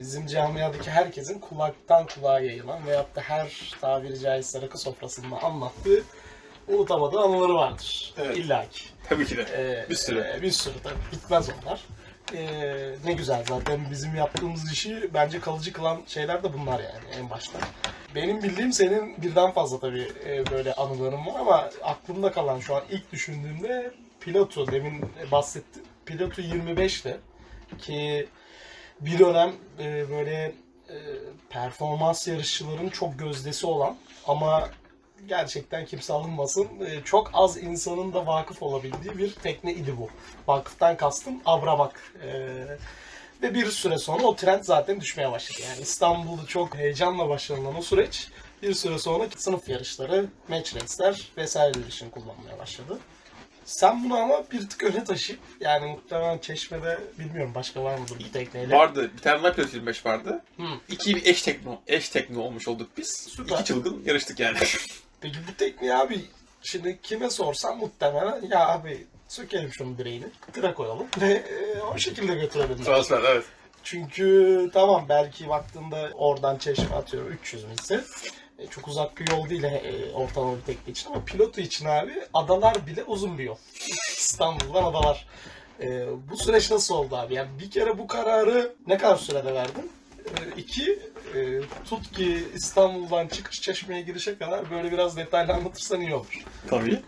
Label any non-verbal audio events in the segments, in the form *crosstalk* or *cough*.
Bizim camiadaki herkesin kulaktan kulağa yayılan veyahut da her tabiri caizse rakı sofrasında anlattığı unutamadığı anıları vardır. Evet. İlla ki. Tabii ki de. Ee, Bir sürü. e, bir sürü tabii. Bitmez onlar. Ee, ne güzel zaten bizim yaptığımız işi bence kalıcı kılan şeyler de bunlar yani en başta. Benim bildiğim senin birden fazla tabii e, böyle anıların var ama aklımda kalan şu an ilk düşündüğümde Pilotu demin bahsettim. Pilotu 25'ti ki bir dönem e, böyle e, performans yarışçıların çok gözdesi olan ama gerçekten kimse alınmasın. e, çok az insanın da vakıf olabildiği bir tekne idi bu. Vakıftan kastım Abramak. E, ve bir süre sonra o trend zaten düşmeye başladı. Yani İstanbul'da çok heyecanla başlanan o süreç bir süre sonra sınıf yarışları, match race'ler vesaire için kullanmaya başladı. Sen bunu ama bir tık öne taşıyıp yani muhtemelen Çeşme'de bilmiyorum başka var mıdır bu tekneyle? Vardı. Bir tane Pilot 25 vardı. Hı. İki bir eş tekno, eş tekno olmuş olduk biz. Süper. İki çılgın yarıştık yani. *laughs* Peki bu tekniği abi şimdi kime sorsam muhtemelen ya abi sökelim şunun direğini, tıra koyalım ve e, o şekilde götürelim. Transfer evet. Çünkü tamam belki baktığında oradan çeşme atıyorum 300 milse. E, çok uzak bir yol değil e, ortalama bir tekne için ama pilotu için abi adalar bile uzun bir yol. *laughs* İstanbul'dan adalar. E, bu süreç nasıl oldu abi? Yani bir kere bu kararı ne kadar sürede verdin? E, iki, e, tut ki İstanbul'dan çıkış çeşmeye girişe kadar böyle biraz detaylı anlatırsan iyi olur. Tabii.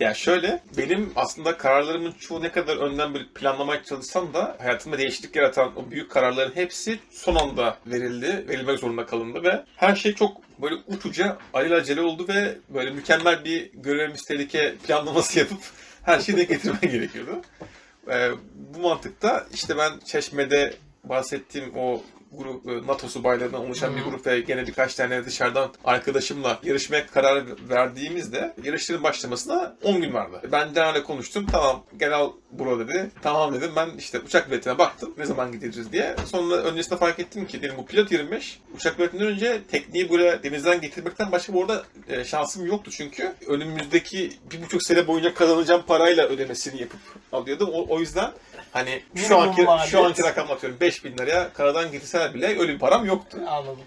Ya şöyle, benim aslında kararlarımın çoğu ne kadar önden bir planlamaya çalışsam da hayatımda değişiklik yaratan o büyük kararların hepsi son anda verildi, verilmek zorunda kalındı ve her şey çok böyle uçuca alelacele oldu ve böyle mükemmel bir görevimiz tehlike planlaması *laughs* yapıp her şeyi de getirmen gerekiyordu. Ee, bu mantıkta işte ben Çeşme'de bahsettiğim o grup e, NATO subaylarından oluşan bir grup ve gene birkaç tane dışarıdan arkadaşımla yarışmaya karar verdiğimizde yarışların başlamasına 10 gün vardı. Ben Caner'le konuştum. Tamam gel al bro dedi. Tamam dedim. Ben işte uçak biletine baktım. Ne zaman gideceğiz diye. Sonra öncesinde fark ettim ki dedim bu pilot 25. Uçak biletinden önce tekniği böyle denizden getirmekten başka bu arada e, şansım yoktu. Çünkü önümüzdeki bir buçuk sene boyunca kazanacağım parayla ödemesini yapıp alıyordum. O, o yüzden Hani şu Minimum anki maliyet. şu anki rakam atıyorum 5000 liraya karadan getirseler bile öyle bir param yoktu. Anladım.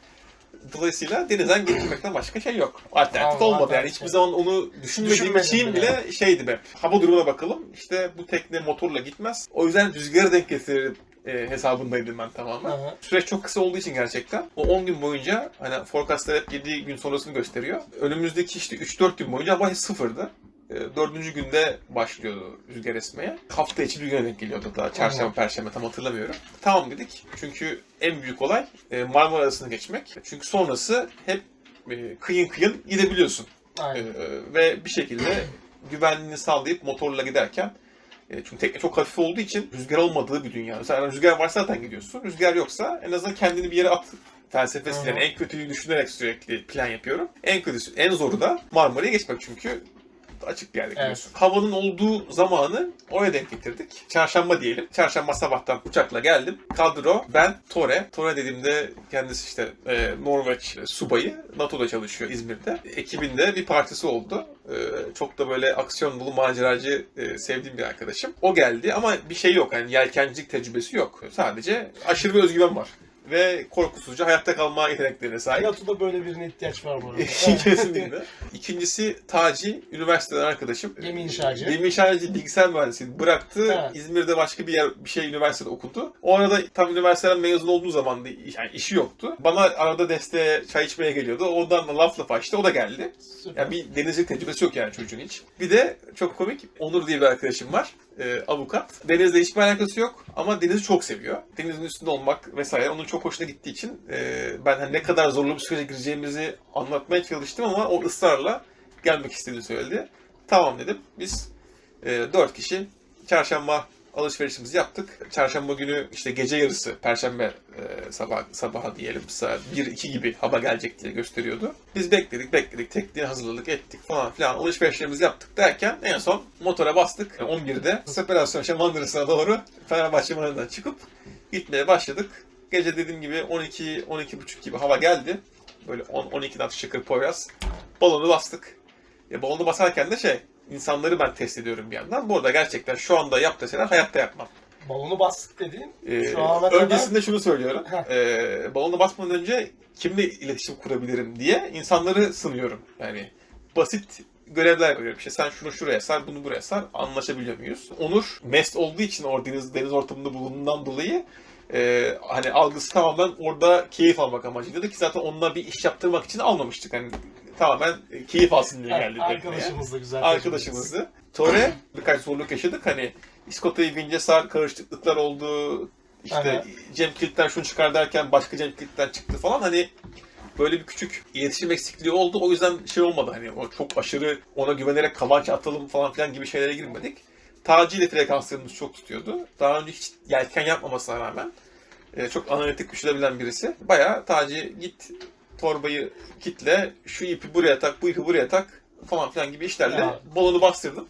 Dolayısıyla denizden getirmekten başka şey yok. Alternatif Anladım, olmadı yani hiçbir zaman onu düşünmediğim Düşünmedim için bile. bile şeydi be. Hava durumuna bakalım. İşte bu tekne motorla gitmez. O yüzden rüzgarı denk getirir e, hesabındaydım ben tamamen. Aha. Süreç çok kısa olduğu için gerçekten o 10 gün boyunca hani forecastlar hep 7 gün sonrasını gösteriyor. Önümüzdeki işte 3-4 gün boyunca hava sıfırdı. E, Dördüncü günde başlıyordu rüzgar esmeye. Hafta içi rüzgar denk geliyordu daha. Çarşamba, Aha. perşembe tam hatırlamıyorum. Tamam dedik. Çünkü en büyük olay e, Marmara Adası'nı geçmek. Çünkü sonrası hep e, kıyın kıyın gidebiliyorsun. Aynen. ve bir şekilde güvenliğini sağlayıp motorla giderken çünkü tekne çok hafif olduğu için rüzgar olmadığı bir dünya. Mesela rüzgar varsa zaten gidiyorsun. Rüzgar yoksa en azından kendini bir yere at felsefesi. Hı hı. Yani en kötüyü düşünerek sürekli plan yapıyorum. En kötüsü, en zoru da Marmara'ya geçmek çünkü açık bir yerde gidiyorsun. Havanın olduğu zamanı oraya denk getirdik. Çarşamba diyelim. Çarşamba sabahtan uçakla geldim. Kadro, ben, Tore. Tore dediğimde kendisi işte e, Norveç subayı. NATO'da çalışıyor İzmir'de. Ekibinde bir partisi oldu. E, çok da böyle aksiyon dolu maceracı e, sevdiğim bir arkadaşım. O geldi ama bir şey yok. Yani yelkencilik tecrübesi yok. Sadece aşırı bir özgüven var. Ve korkusuzca hayatta kalma yeteneklerine sahip. Pilotu'da böyle birine ihtiyaç var bu arada. *laughs* Kesinlikle. İkincisi Taci, üniversiteden arkadaşım. Gemi inşacı. Gemi inşacı bilgisayar mühendisliği bıraktı. Evet. İzmir'de başka bir yer, bir şey üniversitede okudu. O arada tam üniversiteden mezun olduğu zaman da yani işi yoktu. Bana arada desteğe çay içmeye geliyordu. Ondan da laf lafa işte o da geldi. Süper. Yani bir denizcilik tecrübesi yok yani çocuğun hiç. Bir de çok komik Onur diye bir arkadaşım var. e, avukat. Denizle hiçbir alakası yok ama denizi çok seviyor. Denizin üstünde olmak vesaire onun çok hoşuna gittiği için e, ben hani ne kadar zorlu bir sürece gireceğimizi anlatmaya çalıştım ama o ısrarla gelmek istediğini söyledi. Tamam dedim. Biz e, dört kişi çarşamba alışverişimizi yaptık. Çarşamba günü işte gece yarısı, perşembe e, sabah sabaha diyelim saat 1-2 gibi hava gelecek diye gösteriyordu. Biz bekledik, bekledik, tekniğe hazırladık, ettik falan filan alışverişlerimizi yaptık derken en son motora bastık. E, 11'de Separasyon Şamandırası'na doğru Fenerbahçe Manı'ndan çıkıp gitmeye başladık. Gece dediğim gibi 12 12.30 gibi hava geldi. Böyle 10 12 nat şıkır poyraz. Balonu bastık. E, balonu basarken de şey insanları ben test ediyorum bir yandan. Bu arada gerçekten şu anda yap deseler hayatta yapmam. balonu bastık dediğin Ee, şu ana kadar öncesinde şunu söylüyorum. Ee, balonu basmadan önce kimle iletişim kurabilirim diye insanları sınıyorum. Yani basit görevler veriyorum. İşte sen şunu şuraya sar, bunu buraya sar. Anlaşabiliyor muyuz? Onur mest olduğu için orada deniz, deniz ortamında bulunduğundan dolayı e, hani algısı tamamen orada keyif almak amacıydı ki zaten onunla bir iş yaptırmak için almamıştık. Hani tamamen keyif alsın diye geldi arkadaşımız da güzel. arkadaşımızdı. Tore birkaç zorluk yaşadık. Hani İskota'yı vince sar karışıklıklar oldu. İşte Aha. Cem Kilit'ten şunu çıkar derken başka Cem Kilit'ten çıktı falan. Hani böyle bir küçük iletişim eksikliği oldu. O yüzden şey olmadı hani o çok aşırı ona güvenerek kavaç atalım falan filan gibi şeylere girmedik. Taci ile frekanslarımız çok tutuyordu. Daha önce hiç yelken yapmamasına rağmen e, çok analitik düşünebilen birisi. Bayağı Taci git torbayı kitle, şu ipi buraya tak, bu ipi buraya tak falan filan gibi işlerle Ya. balonu bastırdım.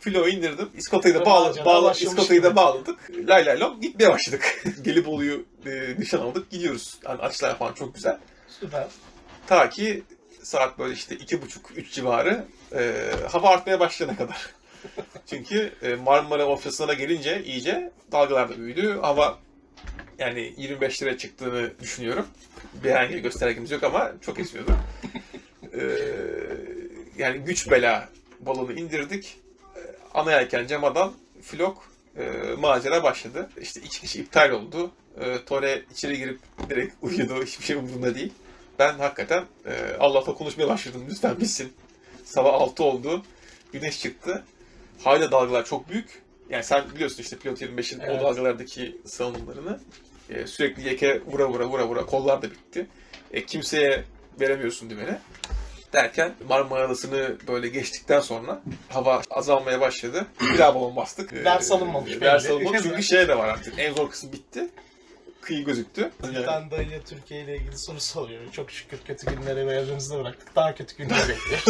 Filoyu indirdim. İskotayı da bağla, bağla, İskotayı da bağladık. Lay lay lom gitmeye başladık. *laughs* Gelibolu'yu e, nişan aldık. Gidiyoruz. Yani açılar falan çok güzel. Süper. Ta ki saat böyle işte iki buçuk, üç civarı e, hava artmaya başlayana kadar. *laughs* Çünkü e, Marmara ortasına gelince iyice dalgalar da büyüdü. Hava yani 25 lira çıktığını düşünüyorum. Bir herhangi bir göstergemiz yok ama çok esiyordu. E, yani güç bela balonu indirdik. E, ana yelken camadan flok e, macera başladı. İşte iki kişi iptal oldu. E, Tore içeri girip direkt uyudu. Hiçbir şey umurunda değil. Ben hakikaten e, Allah'la konuşmaya başladım. Lütfen bitsin. Sabah 6 oldu. Güneş çıktı. Hala dalgalar çok büyük. Yani sen biliyorsun işte Pilot 25'in Evet. o dalgalardaki salınımlarını. E, sürekli yeke vura vura vura vura kollar da bitti. E, kimseye veremiyorsun dümeni. Derken Marmara Adası'nı böyle geçtikten sonra hava azalmaya başladı. Bir daha balon bastık. Ders alınmamış Ders belli. alınmamış *laughs* çünkü şey de var artık. En zor kısım bitti. Kıyı gözüktü. Tane dayıya Türkiye ile ilgili soru soruyor. Çok şükür kötü günleri ve evimizde bıraktık. Daha kötü günleri bekliyoruz.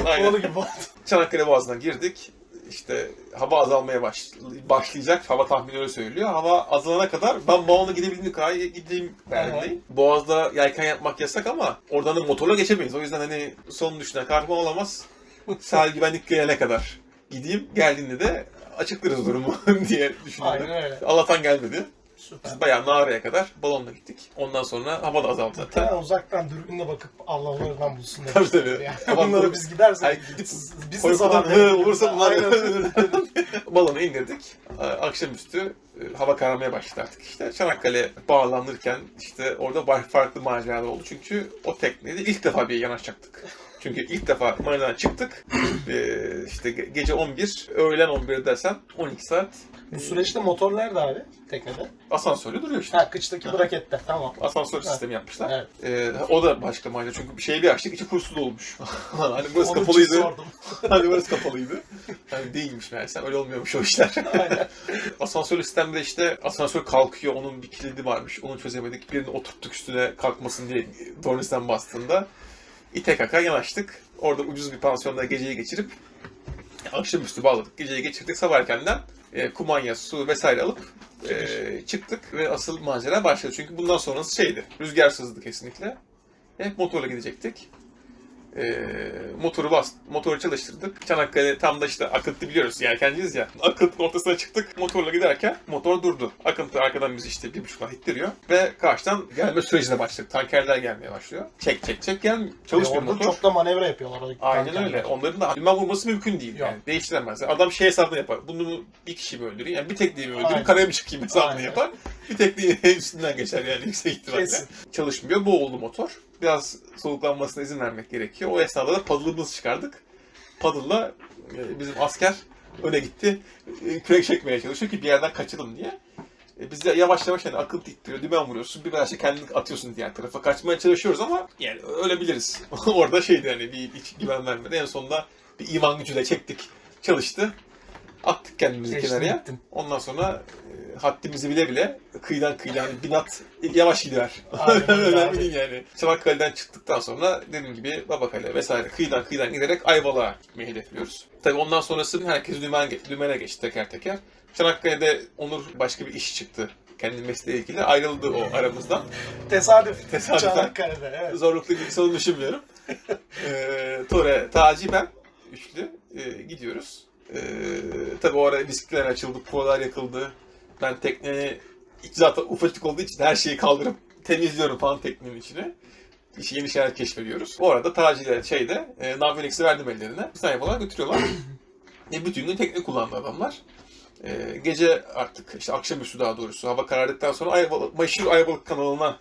*laughs* Aynen. Onun gibi oldu. Çanakkale Boğazı'na girdik. İşte hava azalmaya baş, başlayacak. Hava tahmini öyle söylüyor. Hava azalana kadar ben balonla gidebildiğim kadar gideyim derdindeyim. Boğaz'da yelken yapmak yasak ama oradan da motorla geçemeyiz. O yüzden hani son düşünen kahraman olamaz. *laughs* Sahil güvenlik gelene kadar gideyim. Geldiğinde de açıklarız durumu *laughs* diye düşünüyorum. Aynen öyle. Allah'tan gelmedi. Bayağı Nağra'ya kadar balonla gittik. Ondan sonra hava da azaldı zaten. Ben uzaktan dürbünle bakıp Allah'larından bulsun demek Tabii, tabii. Yani. Bu- biz gidersek Ay, gidip biz de zarar hı olursa bunlar balonu indirdik. Akşamüstü e, hava kararmaya başladı artık işte. Çanakkale bağlanırken işte orada farklı maceralar oldu. Çünkü o tekneyle ilk defa bir yanaşacaktık. Çünkü ilk defa marinadan çıktık. Ee, işte ge- gece 11, öğlen 11 dersen 12 saat Bu süreçte motor nerede abi teknede? asansörle duruyor işte. Ha kıçtaki brakette tamam. Asansör sistemi yapmışlar. Evet. Ee, o da başka macera çünkü bir şeyi bir açtık içi kursuz olmuş. *laughs* hani burası Onun kapalıydı. *laughs* hani burası kapalıydı. Hani değilmiş meğerse öyle olmuyormuş o işler. Aynen. *laughs* Asansör sistemde işte asansör kalkıyor, onun bir kilidi varmış, onu çözemedik. Birini oturttuk üstüne kalkmasın diye tornisten bastığında ite kaka yanaştık. Orada ucuz bir pansiyonda geceyi geçirip akşamüstü bağladık. Geceyi geçirdik. Sabah erkenden e, kumanya, su vesaire alıp e, çıktık ve asıl macera başladı. Çünkü bundan sonrası şeydi, rüzgarsızdı kesinlikle. Hep motorla gidecektik. E, motoru bas, motoru çalıştırdık. Çanakkale tam da işte akıntı biliyoruz, yelkenciyiz ya. Akıntının ortasına çıktık, motorla giderken motor durdu. Akıntı arkadan bizi işte bir buçuk ittiriyor. Ve karşıdan gelme sürecine başladık. Tankerler gelmeye başlıyor. Çek çek çek gelmiyor. Çalışmıyor Orada motor. çok da manevra yapıyorlar. o Aynen tankerler. öyle. Onların da dümen vurması mümkün değil. Yok. Yani. Değiştiremez. Adam şey hesabını yapar. Bunu bir kişi mi öldüreyim? Yani bir tekneyi mi öldüreyim? Karaya mı çıkayım hesabını Aynen. yapar. Bir tekneyi üstünden geçer yani yüksek ihtimalle. Kesin. Çalışmıyor. Bu oldu motor. Biraz soluklanmasına izin vermek gerekiyor. O esnada da paddle'ımızı çıkardık. Paddle'la e, bizim asker öne gitti. E, Kürek çekmeye çalışıyor ki bir yerden kaçalım diye. E, Biz de yavaş yavaş hani akıl ittiriyor, dümen vuruyorsun, bir işte kendini atıyorsun diğer tarafa. Kaçmaya çalışıyoruz ama yani ölebiliriz. *laughs* Orada şeydi hani bir hiç güven vermedi. En sonunda bir iman gücüyle çektik, çalıştı. Attık kendimizi Geçtin kenarıya. gittin. Ondan sonra haddimizi bile bile kıyıdan kıyıdan hani binat yavaş öyle *laughs* Önemli değil yani. Çanakkale'den çıktıktan sonra dediğim gibi Babakale vesaire kıyıdan kıyıdan giderek Ayvalık'a gitmeyi hedefliyoruz. Tabii ondan sonrası herkes dümen, dümene geçti teker teker. Çanakkale'de Onur başka bir iş çıktı. Kendi mesleğiyle ilgili ayrıldı o aramızdan. Tesadüf. Tesadüfen. Çanakkale'de evet. Zorluklu bir sorun düşünmüyorum. *laughs* ee, Tore, Taci, ben üçlü e, gidiyoruz. Ee, tabii o ara viskiler açıldı, kuvalar yakıldı. Ben tekneyi iç zaten ufacık olduğu için her şeyi kaldırıp temizliyorum falan teknenin içine. İşi yeni şeyler keşfediyoruz. Bu arada Taci ile şeyde e, Navionics'i verdim ellerine. Snipe olarak götürüyorlar. *laughs* e, bütün gün tekne kullandı adamlar. E, gece artık işte akşamüstü daha doğrusu hava karardıktan sonra Ayvalık, Meşhur Ayvalık kanalına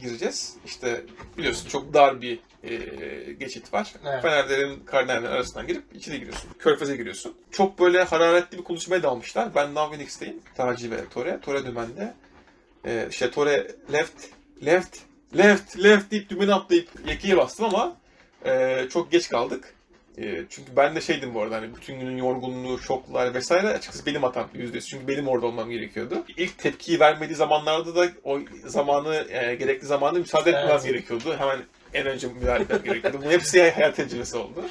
gireceğiz. İşte biliyorsun çok dar bir e, geçit var. Evet. Fenerlerin kardinallerin arasından girip içine giriyorsun. Körfeze giriyorsun. Çok böyle hararetli bir konuşmaya dalmışlar. Ben Navionics'teyim. Taci ve Tore. Tore dümende. E, işte Tore left, left, left, left deyip dümeni atlayıp yekiye bastım ama e, çok geç kaldık. E, çünkü ben de şeydim bu arada hani bütün günün yorgunluğu, şoklar vesaire açıkçası benim hatam yüzde yüz. Çünkü benim orada olmam gerekiyordu. İlk tepkiyi vermediği zamanlarda da o zamanı, e, gerekli zamanı müsaade etmem Evet. gerekiyordu. Hemen en önce müdahale etmem gerekiyordu. Bu hepsi hayat tecrübesi oldu.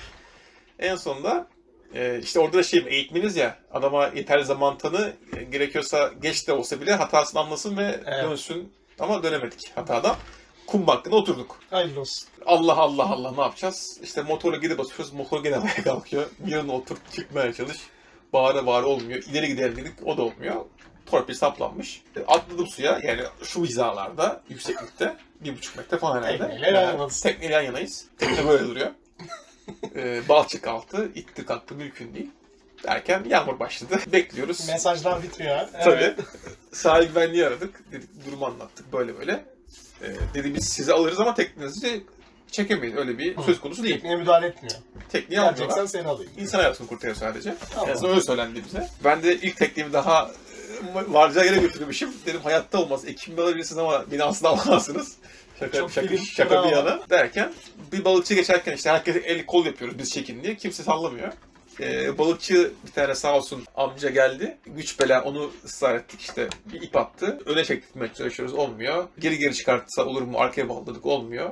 En sonunda e, işte orada da şey eğitmeniz ya adama yeterli zaman tanı e, gerekiyorsa geç de olsa bile hatasını anlasın ve Evet. dönsün. Ama dönemedik hatadan. Kum hakkında oturduk. Hayırlı olsun. Allah Allah Allah ne yapacağız? İşte motora geri basıyoruz. Motor gene havaya kalkıyor. Bir yana otur çıkmaya çalış. Bağıra bağıra olmuyor. İleri gidelim dedik. O da olmuyor. Torpil saplanmış. E, Atladım suya. Yani şu hizalarda, yükseklikte. Bir buçuk metre falan herhalde. Tekneyle yan yanasın. Tekneyle yan yanayız. Tekne böyle duruyor. e, balçık altı. itti kalktı mümkün değil. Derken yağmur başladı. Bekliyoruz. Mesajlar bitmiyor. ha. Tabii. Evet. Sahil güvenliği aradık. Dedik durumu anlattık böyle böyle. Ee, dedi biz sizi alırız ama teknenizi çekemeyiz. Öyle bir söz konusu değil. Tekneye müdahale etmiyor. Tekneyi almıyorlar. Geleceksen seni alayım. İnsan hayatını kurtarıyor sadece. Tamam. Son öyle söylendi bize. Ben de ilk teknemi daha varacağı yere götürmüşüm. Dedim hayatta olmaz. Ekim'de alabilirsiniz ama beni asla alamazsınız. Şaka, Çok şaka, film şaka bir yana. Derken bir balıkçı geçerken işte herkes el kol yapıyoruz biz çekin diye. Kimse sallamıyor. Ee, balıkçı bir tane sağ olsun amca geldi. Güç bela onu ısrar ettik işte. Bir ip attı. Öne çektirmeye çalışıyoruz olmuyor. Geri geri çıkartsa olur mu? Arkaya bağladık olmuyor.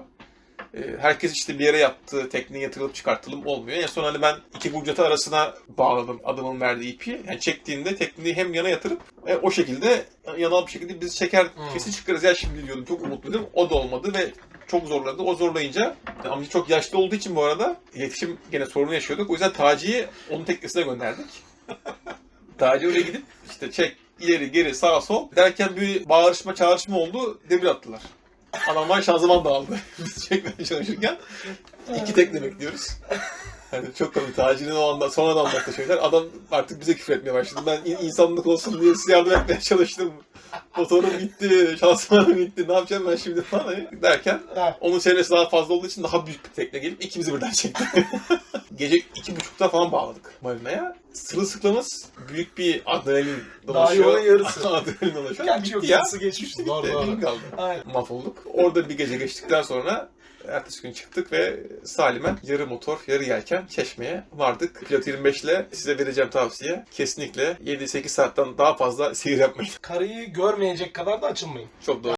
Ee, herkes işte bir yere yattı, tekneye yatırılıp çıkartılım olmuyor. En son hani ben iki burcata arasına bağladım adamın verdiği ipi. Yani çektiğinde tekneyi hem yana yatırıp e, o şekilde yanal bir şekilde biz çeker Hmm. kesin çıkarız ya şimdi diyordum. Çok umutluydum. O da olmadı ve çok zorladı. O zorlayınca amca çok yaşlı olduğu için bu arada iletişim gene sorunu yaşıyorduk. O yüzden Taci'yi onun teknesine gönderdik. *laughs* Taci oraya gidip işte çek ileri geri sağ sol derken bir bağırışma çağrışma oldu. Demir attılar. Adamlar şanzıman dağıldı. *laughs* Biz çekmeye çalışırken iki tekne bekliyoruz. Yani çok komik. Taci'nin o anda sonradan anlattığı şeyler. Adam artık bize küfür etmeye başladı. Ben in- insanlık olsun diye size yardım etmeye çalıştım. Motorum gitti, şansımanım gitti. Ne yapacağım ben şimdi falan hani derken onun çevresi daha fazla olduğu için daha büyük bir tekne gelip ikimizi birden çekti. *laughs* Gece iki buçukta falan bağladık marinaya. Sırılsıklamız büyük bir adrenalin dolaşıyor. yolun yarısı. *laughs* adrenalin dolaşıyor. Gerçi yok yarısı geçmişti. Doğru doğru. kaldı. Aynen. Mahvolduk. Orada bir gece geçtikten sonra ertesi gün çıktık ve Salim'e yarı motor, yarı yelken Çeşme'ye vardık. Pilot 25 ile size vereceğim tavsiye kesinlikle 7-8 saatten daha fazla *laughs* seyir yapmayın. Karayı görmeyecek kadar da açılmayın. Çok doğru.